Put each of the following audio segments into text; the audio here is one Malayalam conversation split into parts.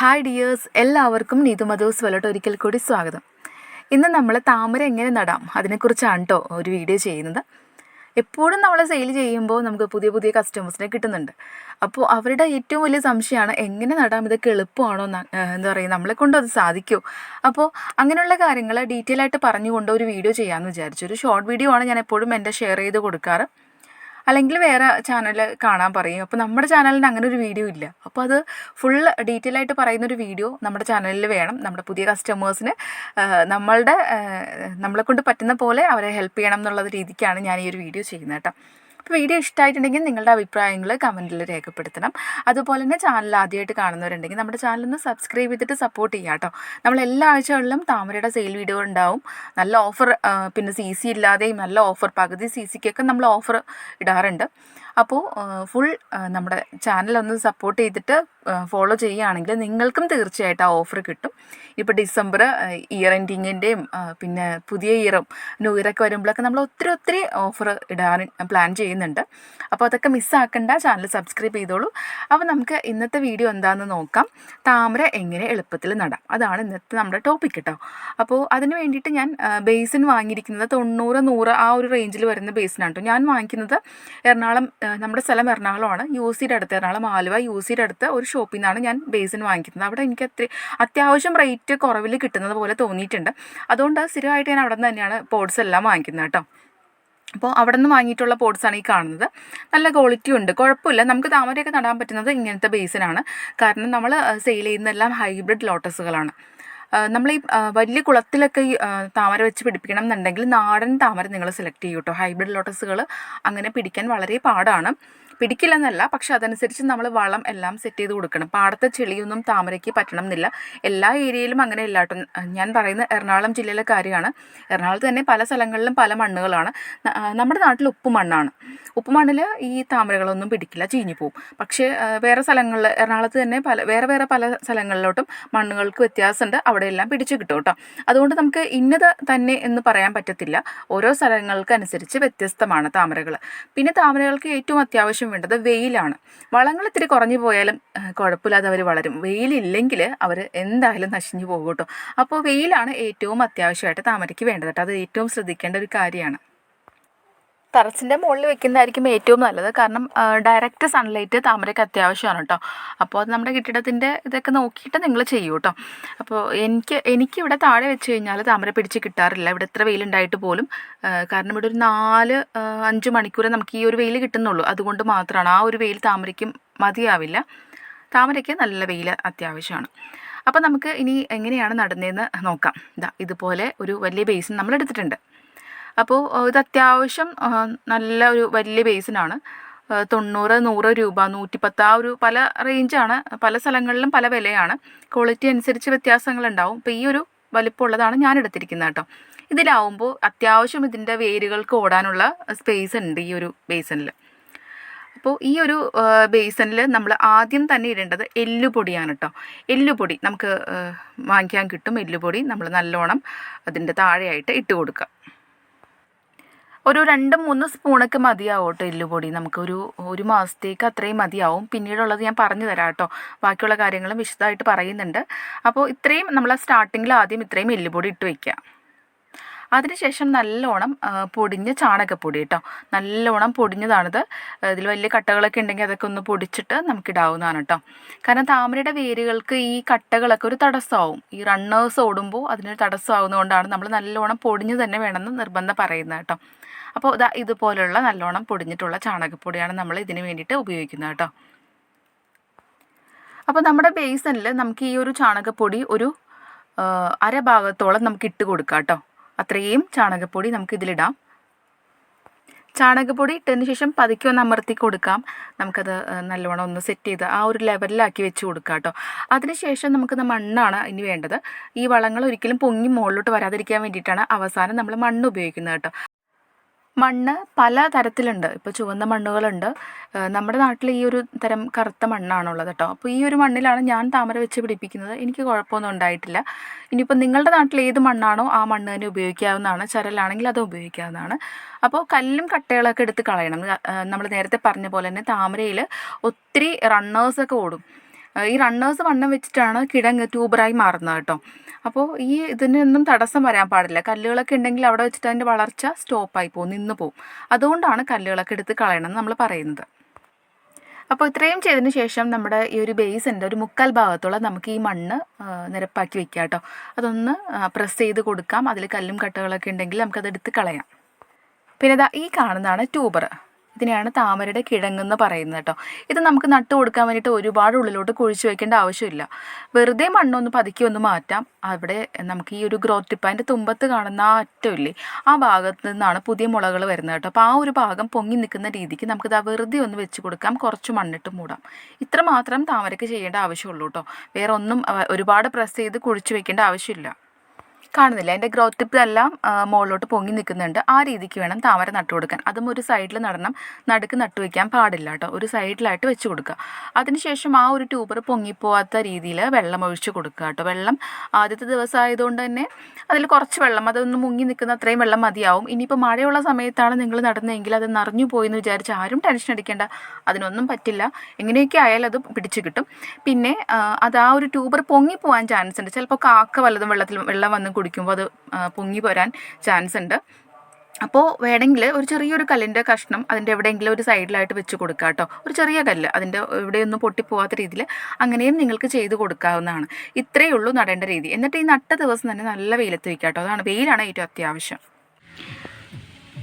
ഹായ് ഡിയേഴ്സ് എല്ലാവർക്കും നീതുമധൂസ് വലോട്ട് ഒരിക്കൽ കൂടി സ്വാഗതം. ഇന്ന് നമ്മൾ താമര എങ്ങനെ നടാം? അതിനെക്കുറിച്ചാണ് കേട്ടോ ഒരു വീഡിയോ ചെയ്യുന്നത്. എപ്പോഴും നമ്മൾ സെയിൽ ചെയ്യുമ്പോൾ നമുക്ക് പുതിയ പുതിയ കസ്റ്റമേഴ്സിനെ കിട്ടുന്നുണ്ട്. അപ്പോൾ അവരുടെ ഏറ്റവും വലിയ സംശയമാണ് എങ്ങനെ നടാം? ഇതൊക്കെ എളുപ്പമാണോ എന്താ പറയുക നമ്മളെ കൊണ്ട് അത് സാധിക്കുമോ അപ്പോൾ അങ്ങനെയുള്ള കാര്യങ്ങൾ ഡീറ്റെയിൽ ആയിട്ട് പറഞ്ഞുകൊണ്ട് ഒരു വീഡിയോ ചെയ്യാമെന്ന് വിചാരിച്ചു. ഒരു ഷോർട്ട് വീഡിയോ ആണ് ഞാൻ എപ്പോഴും എന്റെ ഷെയർ ചെയ്ത് കൊടുക്കാറ്. അല്ലെങ്കിൽ വേറെ ചാനൽ കാണാൻ പറയും. അപ്പോൾ നമ്മുടെ ചാനലിന് അങ്ങനെ ഒരു വീഡിയോ ഇല്ല. അപ്പോൾ അത് ഫുൾ ഡീറ്റെയിൽ ആയിട്ട് പറയുന്ന ഒരു വീഡിയോ നമ്മുടെ ചാനലിൽ വേണം. നമ്മുടെ പുതിയ കസ്റ്റമേഴ്സിന് നമ്മളുടെ നമ്മളെ കൊണ്ട് പറ്റുന്ന പോലെ അവരെ ഹെൽപ്പ് ചെയ്യണം എന്നുള്ള രീതിക്കാണ് ഞാൻ ഈ ഒരു വീഡിയോ ചെയ്യുന്നത് കേട്ടോ. അപ്പോൾ വീഡിയോ ഇഷ്ടമായിട്ടുണ്ടെങ്കിൽ നിങ്ങളുടെ അഭിപ്രായങ്ങൾ കമന്റിൽ രേഖപ്പെടുത്തണം. അതുപോലെ തന്നെ ചാനൽ ആദ്യമായിട്ട് കാണുന്നവരുണ്ടെങ്കിൽ നമ്മുടെ ചാനലൊന്ന് സബ്സ്ക്രൈബ് ചെയ്തിട്ട് സപ്പോർട്ട് ചെയ്യാം കേട്ടോ. നമ്മൾ എല്ലാ ആഴ്ചകളിലും താമരയുടെ സെയിൽ വീഡിയോ ഉണ്ടാവും. നല്ല ഓഫർ പിന്നെ സി സി ഇല്ലാതെയും നല്ല ഓഫർ പകുതി സി സിക്കൊക്കെ നമ്മൾ ഓഫർ ഇടാറുണ്ട്. അപ്പോൾ ഫുൾ നമ്മുടെ ചാനൽ ഒന്ന് സപ്പോർട്ട് ചെയ്തിട്ട് ഫോളോ ചെയ്യുകയാണെങ്കിൽ നിങ്ങൾക്കും തീർച്ചയായിട്ടും ആ ഓഫർ കിട്ടും. ഇപ്പോൾ ഡിസംബർ ഇയർ എൻഡിങ്ങിന്റെയും പിന്നെ പുതിയ ഇയറും ന്യൂ ഇയറൊക്കെ വരുമ്പോഴൊക്കെ നമ്മൾ ഒത്തിരി ഒത്തിരി ഓഫർ ഇടാൻ പ്ലാൻ ചെയ്യുന്നുണ്ട്. അപ്പോൾ അതൊക്കെ മിസ്സാക്കണ്ട ചാനൽ സബ്സ്ക്രൈബ് ചെയ്തോളൂ. അപ്പോൾ നമുക്ക് ഇന്നത്തെ വീഡിയോ എന്താണെന്ന് നോക്കാം. താമര എങ്ങനെ എളുപ്പത്തിൽ നടാം. അതാണ് ഇന്നത്തെ നമ്മുടെ ടോപ്പിക് കേട്ടോ അപ്പോൾ അതിന് വേണ്ടിയിട്ട് ഞാൻ ബേസിൻ വാങ്ങിയിരിക്കുന്നത് തൊണ്ണൂറ് നൂറ് ആ ഒരു റേഞ്ചിൽ വരുന്ന ബേസിനാണ് കേട്ടോ ഞാൻ വാങ്ങിക്കുന്നത് എറണാകുളം നമ്മുടെ സ്ഥലം എറണാകുളമാണ്. യു സിയുടെ അടുത്ത് എറണാകുളം ആലുവ യു സിയുടെ അടുത്ത് ഒരു ഷോപ്പിൽ നിന്നാണ് ഞാൻ ബേസിൻ വാങ്ങിക്കുന്നത്. അവിടെ എനിക്ക് അത്ര അത്യാവശ്യം റേറ്റ് കുറവിൽ കിട്ടുന്നത് പോലെ തോന്നിയിട്ടുണ്ട്. അതുകൊണ്ട് സ്ഥിരമായിട്ട് ഞാൻ അവിടെ നിന്ന് തന്നെയാണ് പോഡ്സ് എല്ലാം വാങ്ങിക്കുന്നത് കേട്ടോ. അപ്പോൾ അവിടെ നിന്ന് വാങ്ങിയിട്ടുള്ള പോട്ട്സാണ് ഈ കാണുന്നത്. നല്ല ക്വാളിറ്റി ഉണ്ട്. കുഴപ്പമില്ല. നമുക്ക് താമരയൊക്കെ നടാൻ പറ്റുന്നത് ഇങ്ങനത്തെ ബേസിനാണ്. കാരണം നമ്മൾ സെയിൽ ചെയ്യുന്നതെല്ലാം ഹൈബ്രിഡ് ലോട്ടസുകളാണ്. നമ്മൾ ഈ വലിയ കുളത്തിലൊക്കെ ഈ താമര വെച്ച് പിടിപ്പിക്കണം എന്നുണ്ടെങ്കിൽ നാടൻ താമര നിങ്ങൾ സെലക്ട് ചെയ്യൂ കേട്ടോ ഹൈബ്രിഡ് ലോട്ടസുകൾ അങ്ങനെ പിടിക്കാൻ വളരെ പാടാണ്. പിടിക്കില്ലെന്നല്ല പക്ഷെ അതനുസരിച്ച് നമ്മൾ വളം എല്ലാം സെറ്റ് ചെയ്ത് കൊടുക്കണം. പാടത്തെ ചെളിയൊന്നും താമരയ്ക്ക് പറ്റണം എന്നില്ല എല്ലാ ഏരിയയിലും അങ്ങനെ ഇല്ലാട്ടും ഞാൻ പറയുന്ന എറണാകുളം ജില്ലയിലെ കാര്യമാണ്. എറണാകുളത്ത് തന്നെ പല സ്ഥലങ്ങളിലും പല മണ്ണുകളാണ്. നമ്മുടെ നാട്ടിൽ ഉപ്പ് മണ്ണാണ്. ഉപ്പ് മണ്ണിൽ ഈ താമരകളൊന്നും പിടിക്കില്ല ചീഞ്ഞു പോവും. പക്ഷേ വേറെ സ്ഥലങ്ങളിൽ എറണാകുളത്ത് തന്നെ പല വേറെ വേറെ പല സ്ഥലങ്ങളിലോട്ടും മണ്ണുകൾക്ക് വ്യത്യാസമുണ്ട് അവിടെയെല്ലാം പിടിച്ചു കിട്ടും കേട്ടോ. അതുകൊണ്ട് നമുക്ക് ഇന്നത് തന്നെ എന്ന് പറയാൻ പറ്റത്തില്ല. ഓരോ സ്ഥലങ്ങൾക്ക് അനുസരിച്ച് വ്യത്യസ്തമാണ് താമരകൾ. പിന്നെ താമരകൾക്ക് ഏറ്റവും അത്യാവശ്യം വേണ്ടത് വെയിലാണ്. വളങ്ങൾ ഇത്തിരി കുറഞ്ഞു പോയാലും കുഴപ്പമില്ലാതെ അവർ വളരും. വെയിലില്ലെങ്കിൽ അവർ എന്തായാലും നശിഞ്ഞു പോകും കേട്ടോ. അപ്പോൾ വെയിലാണ് ഏറ്റവും അത്യാവശ്യമായിട്ട് താമരയ്ക്ക് വേണ്ടത് കേട്ടോ. അത് ഏറ്റവും ശ്രദ്ധിക്കേണ്ട ഒരു കാര്യമാണ്. ടെറസിന്റെ മുകളിൽ വെക്കുന്നതായിരിക്കും ഏറ്റവും നല്ലത്. കാരണം ഡയറക്റ്റ് സൺലൈറ്റ് താമരയ്ക്ക് അത്യാവശ്യമാണ് കേട്ടോ അപ്പോൾ അത് നമ്മുടെ കെട്ടിടത്തിന്റെ ഇതൊക്കെ നോക്കിയിട്ട് നിങ്ങൾ ചെയ്യൂ കേട്ടോ അപ്പോൾ എനിക്ക് എനിക്ക് ഇവിടെ താഴെ വെച്ച് കഴിഞ്ഞാൽ താമര പിടിച്ച് കിട്ടാറില്ല. ഇവിടെ എത്ര വെയിലുണ്ടായിട്ട് പോലും കാരണം ഇവിടെ ഒരു നാല് അഞ്ച് മണിക്കൂർ നമുക്ക് ഈ ഒരു വെയിൽ കിട്ടുന്നുള്ളൂ. അതുകൊണ്ട് മാത്രമാണ് ആ ഒരു വെയിൽ താമരയ്ക്കും മതിയാവില്ല. താമരയ്ക്ക് നല്ല വെയിൽ അത്യാവശ്യമാണ്. അപ്പോൾ നമുക്ക് ഇനി എങ്ങനെയാണ് നടന്നതെന്ന് നോക്കാം. ഇതാ ഇതുപോലെ ഒരു വലിയ ബേസിൻ നമ്മൾ എടുത്തിട്ടുണ്ട് അപ്പോൾ ഇത് അത്യാവശ്യം നല്ല ഒരു വലിയ ബേസിനാണ്. തൊണ്ണൂറ് നൂറ് രൂപ നൂറ്റിപ്പത്ത് ആ ഒരു പല റേഞ്ചാണ് പല സ്ഥലങ്ങളിലും പല വിലയാണ്. ക്വാളിറ്റി അനുസരിച്ച് വ്യത്യാസങ്ങളുണ്ടാവും. അപ്പോൾ ഈ ഒരു വലിപ്പമുള്ളതാണ് ഞാൻ എടുത്തിരിക്കുന്നത് കേട്ടോ. ഇതിലാവുമ്പോൾ അത്യാവശ്യം ഇതിന്റെ വേരുകൾക്ക് ഓടാനുള്ള സ്പേസ് ഉണ്ട് ഈ ഒരു ബേസനിൽ. അപ്പോൾ ഈ ഒരു ബേസനിൽ നമ്മൾ ആദ്യം തന്നെ ഇടേണ്ടത് എല്ലുപൊടിയാണ് കേട്ടോ. എല്ലുപൊടി നമുക്ക് വാങ്ങിക്കാൻ കിട്ടും. എല്ലുപൊടി നമ്മൾ നല്ലോണം അതിന്റെ താഴെയായിട്ട് ഇട്ട് കൊടുക്കുക. ഒരു രണ്ട് മൂന്ന് സ്പൂണൊക്കെ മതിയാവും കേട്ടോ എല്ലുപൊടി. നമുക്കൊരു ഒരു മാസത്തേക്ക് അത്രയും മതിയാവും. പിന്നീടുള്ളത് ഞാൻ പറഞ്ഞു തരാം കേട്ടോ ബാക്കിയുള്ള കാര്യങ്ങളും വിശദമായിട്ട് പറയുന്നുണ്ട്. അപ്പോൾ ഇത്രയും നമ്മൾ സ്റ്റാർട്ടിങ്ങിൽ ആദ്യം ഇത്രയും എല്ലുപൊടി ഇട്ട് വയ്ക്കുക അതിനുശേഷം നല്ലോണം പൊടിഞ്ഞ ചാണകപ്പൊടി കേട്ടോ നല്ലോണം പൊടിഞ്ഞതാണിത്. ഇതിൽ വലിയ കട്ടകളൊക്കെ ഉണ്ടെങ്കിൽ അതൊക്കെ ഒന്ന് പൊടിച്ചിട്ട് നമുക്ക് ഇടാവുന്നതാണ് കേട്ടോ കാരണം താമരയുടെ വേരുകൾക്ക് ഈ കട്ടകളൊക്കെ ഒരു തടസ്സമാവും ഈ റണ്ണേഴ്സ് ഓടുമ്പോൾ അതിനൊരു തടസ്സമാവുന്നതുകൊണ്ടാണ് നമ്മൾ നല്ലോണം പൊടിഞ്ഞ് തന്നെ വേണമെന്ന് നിർബന്ധം പറയുന്നത് കേട്ടോ അപ്പോൾ ഇതാ ഇതുപോലുള്ള നല്ലോണം പൊടിഞ്ഞിട്ടുള്ള ചാണകപ്പൊടിയാണ് നമ്മൾ ഇതിന് വേണ്ടിയിട്ട് ഉപയോഗിക്കുന്നത് കേട്ടോ. അപ്പോൾ നമ്മുടെ ബേസനിൽ നമുക്ക് ഈ ഒരു ചാണകപ്പൊടി ഒരു അര ഭാഗത്തോളം നമുക്ക് ഇട്ട് കൊടുക്കാം കേട്ടോ. അത്രയും ചാണകപ്പൊടി നമുക്ക് ഇതിലിടാം. ചാണകപ്പൊടി ഇട്ടതിന് ശേഷം പതുക്കെ ഒന്ന് അമർത്തി കൊടുക്കാം. നമുക്കത് നല്ലോണം ഒന്ന് സെറ്റ് ചെയ്ത് ആ ഒരു ലെവലിലാക്കി വെച്ച് കൊടുക്കാം കേട്ടോ. അതിനുശേഷം നമുക്ക് മണ്ണാണ് ഇനി വേണ്ടത്. ഈ വളങ്ങൾ ഒരിക്കലും പൊങ്ങി മുകളിലോട്ട് വരാതിരിക്കാൻ വേണ്ടിയിട്ടാണ് അവസാനം നമ്മൾ മണ്ണ് ഉപയോഗിക്കുന്നത് കേട്ടോ. മണ്ണ് പല തരത്തിലുണ്ട്. ഇപ്പോൾ ചുവന്ന മണ്ണുകളുണ്ട്. നമ്മുടെ നാട്ടിൽ ഈ ഒരു തരം കറുത്ത മണ്ണാണുള്ളത് കേട്ടോ അപ്പോൾ ഈ ഒരു മണ്ണിലാണ് ഞാൻ താമര വെച്ച് പിടിപ്പിക്കുന്നത്. എനിക്ക് കുഴപ്പമൊന്നും ഉണ്ടായിട്ടില്ല. ഇനിയിപ്പോൾ നിങ്ങളുടെ നാട്ടിൽ ഏത് മണ്ണാണോ ആ മണ്ണ് തന്നെ ഉപയോഗിക്കാവുന്നതാണ്. ചരലാണെങ്കിൽ അത് ഉപയോഗിക്കാവുന്നതാണ്. അപ്പോൾ കല്ലും കട്ടകളൊക്കെ എടുത്ത് കളയണം. നമ്മൾ നേരത്തെ പറഞ്ഞ പോലെ തന്നെ താമരയിൽ ഒത്തിരി റണ്ണേഴ്സൊക്കെ ഓടും. ഈ റണ്ണേഴ്സ് വണ്ണം വെച്ചിട്ടാണ് കിഴങ്ങ് ട്യൂബറായി മാറുന്നത് കേട്ടോ അപ്പോൾ ഈ ഇതിനൊന്നും തടസ്സം വരാൻ പാടില്ല. കല്ലുകളൊക്കെ ഉണ്ടെങ്കിൽ അവിടെ വെച്ചിട്ട് അതിന്റെ വളർച്ച സ്റ്റോപ്പായി പോകും നിന്ന് പോകും. അതുകൊണ്ടാണ് കല്ലുകളൊക്കെ എടുത്ത് കളയണമെന്ന് നമ്മൾ പറയുന്നത്. അപ്പോൾ ഇത്രയും ചെയ്തതിന് ശേഷം നമ്മുടെ ഈ ഒരു ബേസിന്റെ ഒരു മുക്കാൽ ഭാഗത്തോളം നമുക്ക് ഈ മണ്ണ് നിരപ്പാക്കി വെക്കാം കേട്ടോ. അതൊന്ന് പ്രസ് ചെയ്ത് കൊടുക്കാം. അതിൽ കല്ലും കട്ടകളൊക്കെ ഉണ്ടെങ്കിൽ നമുക്കത് എടുത്ത് കളയാം. പിന്നെ ഈ കാണുന്നതാണ് ട്യൂബർ ഇതിനെയാണ് താമരയുടെ കിഴങ്ങെന്ന് പറയുന്നത് കേട്ടോ. ഇത് നമുക്ക് നട്ട് കൊടുക്കാൻ വേണ്ടിയിട്ട് ഒരുപാട് ഉള്ളിലോട്ട് കുഴിച്ചു വെക്കേണ്ട ആവശ്യമില്ല. വെറുതെ മണ്ണൊന്ന് പതുക്കി ഒന്ന് മാറ്റാം. അവിടെ നമുക്ക് ഈ ഒരു ഗ്രോത്ത് ടിപ്പ് അതിന്റെ തുമ്പത്ത് കാണുന്ന ആ അറ്റമില്ലേ ആ ഭാഗത്ത് നിന്നാണ് പുതിയ മുളകൾ വരുന്നത് കേട്ടോ. അപ്പോൾ ആ ഒരു ഭാഗം പൊങ്ങി നിൽക്കുന്ന രീതിക്ക് നമുക്കിത് വെറുതെ ഒന്ന് വെച്ച് കൊടുക്കാം. കുറച്ച് മണ്ണിട്ട് മൂടാം. ഇത്ര മാത്രം താമരയ്ക്ക് ചെയ്യേണ്ട ആവശ്യമുള്ളൂ കേട്ടോ. വേറെ ഒന്നും ഒരുപാട് പ്രസ് ചെയ്ത് കുഴിച്ചു വെക്കേണ്ട ആവശ്യമില്ല. കാണുന്നില്ല. അതിന്റെ ഗ്രോത്ത് ടിപ്പ് എല്ലാം മുകളിലോട്ട് പൊങ്ങി നിൽക്കുന്നുണ്ട്. ആ രീതിക്ക് വേണം താമര നട്ടു കൊടുക്കാൻ. അതും ഒരു സൈഡിൽ നടണം. നടുക്ക് നട്ടു വയ്ക്കാൻ പാടില്ല കേട്ടോ. ഒരു സൈഡിലായിട്ട് വെച്ച് കൊടുക്കുക. അതിനുശേഷം ആ ഒരു ട്യൂബർ പൊങ്ങിപ്പോവാത്ത രീതിയിൽ വെള്ളം ഒഴിച്ച് കൊടുക്കുക കേട്ടോ. വെള്ളം ആദ്യത്തെ ദിവസം ആയതുകൊണ്ട് തന്നെ അതിൽ കുറച്ച് വെള്ളം അതൊന്ന് മുങ്ങി നിൽക്കുന്ന അത്രയും വെള്ളം മതിയാവും. ഇനിയിപ്പോൾ മഴയുള്ള സമയത്താണ് നിങ്ങൾ നടന്നതെങ്കിൽ അത് നിറഞ്ഞു പോയി എന്ന് വിചാരിച്ച് ആരും ടെൻഷൻ അടിക്കേണ്ട. അതിനൊന്നും പറ്റില്ല. എങ്ങനെയൊക്കെ ആയാലും അത് പിടിച്ചു കിട്ടും. പിന്നെ അത് ആ ഒരു ട്യൂബർ പൊങ്ങി പോകാൻ ചാൻസ് ഉണ്ട്. ചിലപ്പോൾ കാക്ക വല്ലതും വെള്ളത്തിൽ വെള്ളം വന്ന് കുടിക്കുമ്പോൾ അത് പൊങ്ങി പോരാൻ ചാൻസ് ഉണ്ട്. അപ്പോൾ വേണമെങ്കിൽ ഒരു ചെറിയൊരു കല്ലിന്റെ കഷ്ണം അതിന്റെ എവിടെയെങ്കിലും ഒരു സൈഡിലായിട്ട് വെച്ച് കൊടുക്കുക കേട്ടോ ഒരു ചെറിയ കല്ല് അതിന്റെ എവിടെയൊന്നും പൊട്ടിപ്പോവാത്ത രീതിയിൽ അങ്ങനെയും നിങ്ങൾക്ക് ചെയ്ത് കൊടുക്കാവുന്നതാണ്. ഇത്രയേ ഉള്ളൂ നടേണ്ട രീതി. എന്നിട്ട് ഈ നട്ട ദിവസം തന്നെ നല്ല വെയിലത്ത് വയ്ക്കുക കേട്ടോ അതാണ് വെയിലാണ് ഏറ്റവും അത്യാവശ്യം.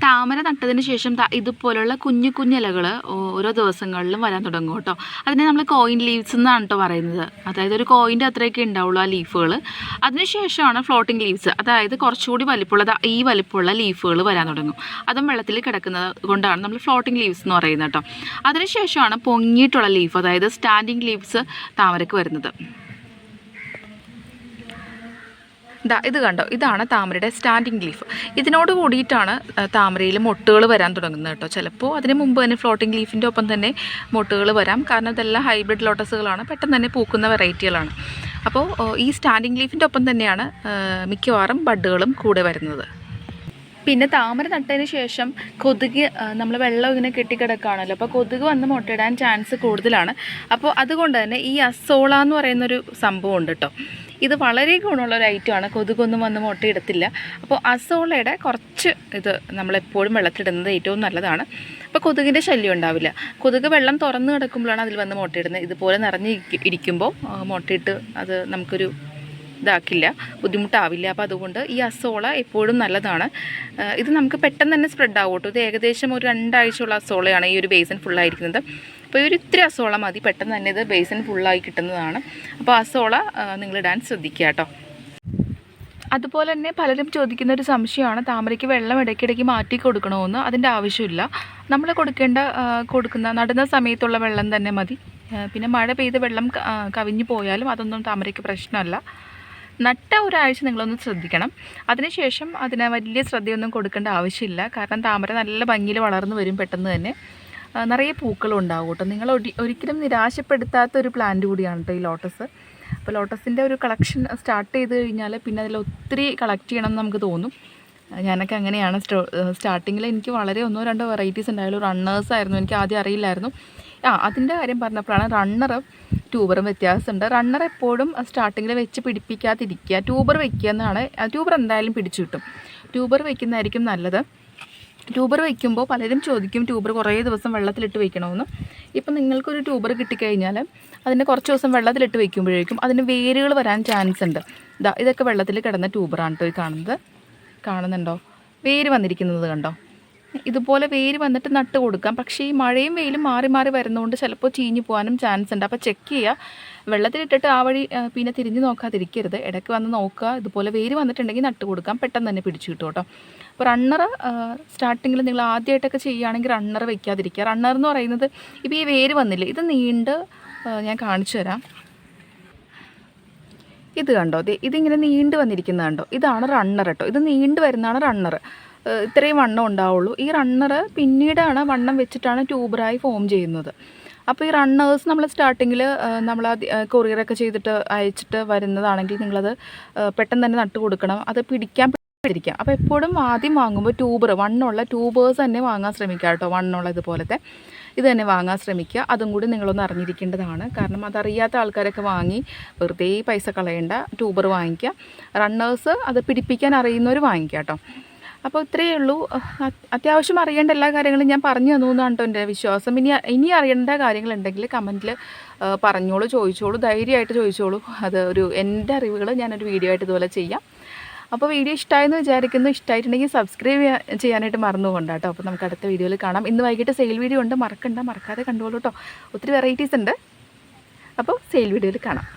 താമര നട്ടതിന് ശേഷം ഇതുപോലുള്ള കുഞ്ഞു കുഞ്ഞിലകൾ ഓരോ ദിവസങ്ങളിലും വരാൻ തുടങ്ങും കേട്ടോ. അതിനെ നമ്മൾ കോയിൻ ലീവ്സ് എന്നാണ് കേട്ടോ പറയുന്നത്. അതായത് ഒരു കോയിന്റെ അത്രയൊക്കെ ഉണ്ടാവുള്ളൂ ആ ലീഫുകൾ അതിനുശേഷമാണ് ഫ്ലോട്ടിംഗ് ലീവ്സ് അതായത് കുറച്ചുകൂടി വലിപ്പമുള്ള ഈ വലിപ്പമുള്ള ലീഫുകൾ വരാൻ തുടങ്ങും. അതും വെള്ളത്തിൽ കിടക്കുന്നത് കൊണ്ടാണ് നമ്മൾ ഫ്ലോട്ടിംഗ് ലീവ്സ് എന്ന് പറയുന്നത് കേട്ടോ. അതിനുശേഷമാണ് പൊങ്ങിയിട്ടുള്ള ലീഫ് അതായത് സ്റ്റാൻഡിങ് ലീവ്സ് താമരയ്ക്ക് വരുന്നത്. ദാ ഇത് കണ്ടോ? ഇതാണ് താമരയുടെ സ്റ്റാൻഡിങ് ലീഫ്. ഇതിനോട് കൂടിയിട്ടാണ് താമരയിൽ മൊട്ടുകൾ വരാൻ തുടങ്ങുന്നത് കേട്ടോ. ചിലപ്പോൾ അതിന് മുമ്പ് തന്നെ ഫ്ലോട്ടിംഗ് ലീഫിന്റെ ഒപ്പം തന്നെ മൊട്ടുകൾ വരാം. കാരണം ഇതെല്ലാം ഹൈബ്രിഡ് ലോട്ടസുകളാണ്. പെട്ടെന്ന് തന്നെ പൂക്കുന്ന വെറൈറ്റികളാണ്. അപ്പോൾ ഈ സ്റ്റാൻഡിങ് ലീഫിന്റെ ഒപ്പം തന്നെയാണ് മിക്കവാറും ബഡുകളും കൂടെ വരുന്നത്. പിന്നെ താമര നട്ടതിന് ശേഷം കൊതുക് നമ്മൾ വെള്ളം ഇങ്ങനെ കെട്ടിക്കിടക്കുകയാണല്ലോ അപ്പോൾ കൊതുക് വന്ന് മുട്ടയിടാൻ ചാൻസ് കൂടുതലാണ്. അപ്പോൾ അതുകൊണ്ട് തന്നെ ഈ അസോള എന്ന് പറയുന്നൊരു സംഭവം ഉണ്ട് കേട്ടോ. ഇത് വളരെ ഗുണമുള്ള ഒരു ഐറ്റമാണ്. കൊതുകൊന്നും വന്ന് മുട്ടയിടത്തില്ല അപ്പോൾ അസോളയുടെ കുറച്ച് ഇത് നമ്മളെപ്പോഴും വെള്ളത്തിടുന്നത് ഏറ്റവും നല്ലതാണ്. അപ്പോൾ കൊതുകിന്റെ ശല്യം ഉണ്ടാവില്ല. കൊതുക് വെള്ളം തുറന്ന് കിടക്കുമ്പോഴാണ് അതിൽ വന്ന് മുട്ടയിടുന്നത്. ഇതുപോലെ നിറഞ്ഞ് ഇരിക്ക- ഇരിക്കുമ്പോൾ മുട്ടയിട്ട് അത് നമുക്കൊരു ഇതാക്കില്ല ബുദ്ധിമുട്ടാവില്ല. അപ്പോൾ അതുകൊണ്ട് ഈ അസോള എപ്പോഴും നല്ലതാണ്. ഇത് നമുക്ക് പെട്ടെന്ന് തന്നെ സ്പ്രെഡ് ആവും കേട്ടോ. ഇത് ഏകദേശം ഒരു രണ്ടാഴ്ചയുള്ള അസോളയാണ് ഈ ഒരു ബേസൻ ഫുള്ളായിരിക്കുന്നത് അപ്പോൾ ഒരു ഇത്തിരി അസോള മതി. പെട്ടെന്ന് തന്നെ ഇത് ബേസൻ ഫുള്ളായി കിട്ടുന്നതാണ്. അപ്പോൾ അസോള നിങ്ങൾ ഇടാൻ ശ്രദ്ധിക്കുക കേട്ടോ. അതുപോലെ തന്നെ പലരും ചോദിക്കുന്ന ഒരു സംശയമാണ് താമരയ്ക്ക് വെള്ളം ഇടയ്ക്കിടയ്ക്ക് മാറ്റി കൊടുക്കണമെന്ന് അതിന്റെ ആവശ്യമില്ല. നമ്മൾ കൊടുക്കേണ്ട കൊടുക്കുന്ന നടുന്ന സമയത്തുള്ള വെള്ളം തന്നെ മതി. പിന്നെ മഴ പെയ്ത് വെള്ളം കവിഞ്ഞു പോയാലും അതൊന്നും താമരയ്ക്ക് പ്രശ്നമല്ല. നട്ട ഒരാഴ്ച നിങ്ങളൊന്ന് ശ്രദ്ധിക്കണം. അതിനുശേഷം അതിന് വലിയ ശ്രദ്ധയൊന്നും കൊടുക്കേണ്ട ആവശ്യമില്ല. കാരണം താമര നല്ല ഭംഗിയിൽ വളർന്നു വരും പെട്ടെന്ന് തന്നെ. നിറയെ പൂക്കളും ഉണ്ടാവും കേട്ടോ. നിങ്ങൾ ഒരി- ഒരിക്കലും നിരാശപ്പെടുത്താത്ത ഒരു പ്ലാന്റ് കൂടിയാണ് കേട്ടോ ഈ ലോട്ടസ് അപ്പോൾ ലോട്ടസിന്റെ ഒരു കളക്ഷൻ സ്റ്റാർട്ട് ചെയ്ത് കഴിഞ്ഞാൽ പിന്നെ അതിൽ ഒത്തിരി കളക്ട് ചെയ്യണം എന്ന് നമുക്ക് തോന്നും. ഞാനൊക്കെ അങ്ങനെയാണ് സ്റ്റാർട്ടിങ്ങിൽ എനിക്ക് വളരെ ഒന്നോ രണ്ടോ വെറൈറ്റീസ് ഉണ്ടായാലും റണ്ണേഴ്സ് ആയിരുന്നു എനിക്ക് ആദ്യം അറിയില്ലായിരുന്നു. ആ അതിന്റെ കാര്യം പറഞ്ഞപ്പോഴാണ് റണ്ണറും ട്യൂബറും വ്യത്യാസമുണ്ട്. റണ്ണർ എപ്പോഴും സ്റ്റാർട്ടിങ്ങിൽ വെച്ച് പിടിപ്പിക്കാതിരിക്കുക ട്യൂബർ വെക്കുക എന്നാണ്. ട്യൂബർ എന്തായാലും പിടിച്ചു കിട്ടും. ട്യൂബർ വെക്കുന്നതായിരിക്കും നല്ലത്. ട്യൂബർ വയ്ക്കുമ്പോൾ പലരും ചോദിക്കും ട്യൂബർ കുറേ ദിവസം വെള്ളത്തിലിട്ട് വയ്ക്കണമെന്ന്. ഇപ്പം നിങ്ങൾക്കൊരു ട്യൂബർ കിട്ടിക്കഴിഞ്ഞാൽ അതിനെ കുറച്ച് ദിവസം വെള്ളത്തിലിട്ട് വയ്ക്കുമ്പോഴേക്കും അതിന് വേരുകൾ വരാൻ ചാൻസ് ഉണ്ട്. ഇതാ ഇതൊക്കെ വെള്ളത്തിൽ കിടന്ന ട്യൂബറാണ് കേട്ടോ ഈ കാണുന്നത്. കാണുന്നുണ്ടോ? വേര് വന്നിരിക്കുന്നത് കണ്ടോ? ഇതുപോലെ വേര് വന്നിട്ട് നട്ട് കൊടുക്കാം. പക്ഷേ ഈ മഴയും വെയിലും മാറി മാറി വരുന്നതുകൊണ്ട് ചിലപ്പോൾ ചീഞ്ഞു പോകാനും ചാൻസ് ഉണ്ട്. അപ്പോൾ ചെക്ക് ചെയ്യുക വെള്ളത്തിലിട്ടിട്ട് ആ വഴി പിന്നെ തിരിഞ്ഞ് നോക്കാതിരിക്കരുത്. ഇടയ്ക്ക് വന്ന് നോക്കുക. ഇതുപോലെ വേര് വന്നിട്ടുണ്ടെങ്കിൽ നട്ട് കൊടുക്കാം. പെട്ടെന്ന് തന്നെ പിടിച്ചു കിട്ടും കേട്ടോ. അപ്പോൾ റണ്ണർ സ്റ്റാർട്ടിങ്ങിൽ നിങ്ങൾ ആദ്യമായിട്ടൊക്കെ ചെയ്യുകയാണെങ്കിൽ റണ്ണർ വെക്കാതിരിക്കുക. റണ്ണർ എന്ന് പറയുന്നത് ഇപ്പോൾ ഈ വേര് വന്നില്ലേ? ഇത് നീണ്ട് ഞാൻ കാണിച്ചു തരാം. ഇത് കണ്ടോ? ഇതിങ്ങനെ നീണ്ട് വന്നിരിക്കുന്നത് കണ്ടോ? ഇതാണ് റണ്ണർ കേട്ടോ. ഇത് നീണ്ട് വരുന്നതാണ് റണ്ണർ ഇത്രയും വണ്ണം ഉണ്ടാവുള്ളൂ. ഈ റണ്ണർ പിന്നീടാണ് വണ്ണം വെച്ചിട്ടാണ് ട്യൂബറായി ഫോം ചെയ്യുന്നത്. അപ്പോൾ ഈ റണ്ണേഴ്സ് നമ്മൾ സ്റ്റാർട്ടിങ്ങിൽ നമ്മൾ കൊറിയറൊക്കെ ചെയ്തിട്ട് അയച്ചിട്ട് വരുന്നതാണെങ്കിൽ നിങ്ങളത് പെട്ടെന്ന് തന്നെ നട്ട് കൊടുക്കണം. അത് പിടിക്കാൻ പിടിക്കാം അപ്പോൾ എപ്പോഴും ആദ്യം വാങ്ങുമ്പോൾ ട്യൂബർ വണ്ണുള്ള ട്യൂബേഴ്സ് തന്നെ വാങ്ങാൻ ശ്രമിക്കുക കേട്ടോ. വണ്ണുള്ള ഇതുപോലത്തെ ഇത് തന്നെ വാങ്ങാൻ ശ്രമിക്കുക. അതും കൂടി നിങ്ങളൊന്ന് അറിഞ്ഞിരിക്കേണ്ടതാണ്. കാരണം അതറിയാത്ത ആൾക്കാരൊക്കെ വാങ്ങി വെറുതെ പൈസ കളയേണ്ട ട്യൂബർ വാങ്ങിക്കുക. റണ്ണേഴ്സ് അത് പിടിപ്പിക്കാൻ അറിയുന്നവർ വാങ്ങിക്കുക കേട്ടോ. അപ്പോൾ ഇത്രയേ ഉള്ളൂ. അത്യാവശ്യം അറിയേണ്ട എല്ലാ കാര്യങ്ങളും ഞാൻ പറഞ്ഞു തന്നു എന്നാണ് കേട്ടോ എന്റെ വിശ്വാസം. ഇനി ഇനി അറിയേണ്ട കാര്യങ്ങളുണ്ടെങ്കിൽ കമന്റിൽ പറഞ്ഞോളൂ ചോദിച്ചോളൂ ധൈര്യമായിട്ട് ചോദിച്ചോളൂ. അത് ഒരു എന്റെ അറിവുകൾ ഞാനൊരു വീഡിയോ ആയിട്ട് ഇതുപോലെ ചെയ്യാം. അപ്പോൾ വീഡിയോ ഇഷ്ടമായെന്ന് വിചാരിക്കുന്നു. ഇഷ്ടമായിട്ടുണ്ടെങ്കിൽ സബ്സ്ക്രൈബ് ചെയ്യാനായിട്ട് മറന്നു പോകണ്ട കേട്ടോ അപ്പോൾ നമുക്ക് അടുത്ത വീഡിയോയിൽ കാണാം. ഇന്ന് വൈകിട്ട് സെയിൽ വീഡിയോ ഉണ്ട്. മറക്കണ്ട മറക്കാതെ കണ്ടോളൂ കേട്ടോ ഒത്തിരി വെറൈറ്റീസ് ഉണ്ട്. അപ്പോൾ സെയിൽ വീഡിയോയിൽ കാണാം.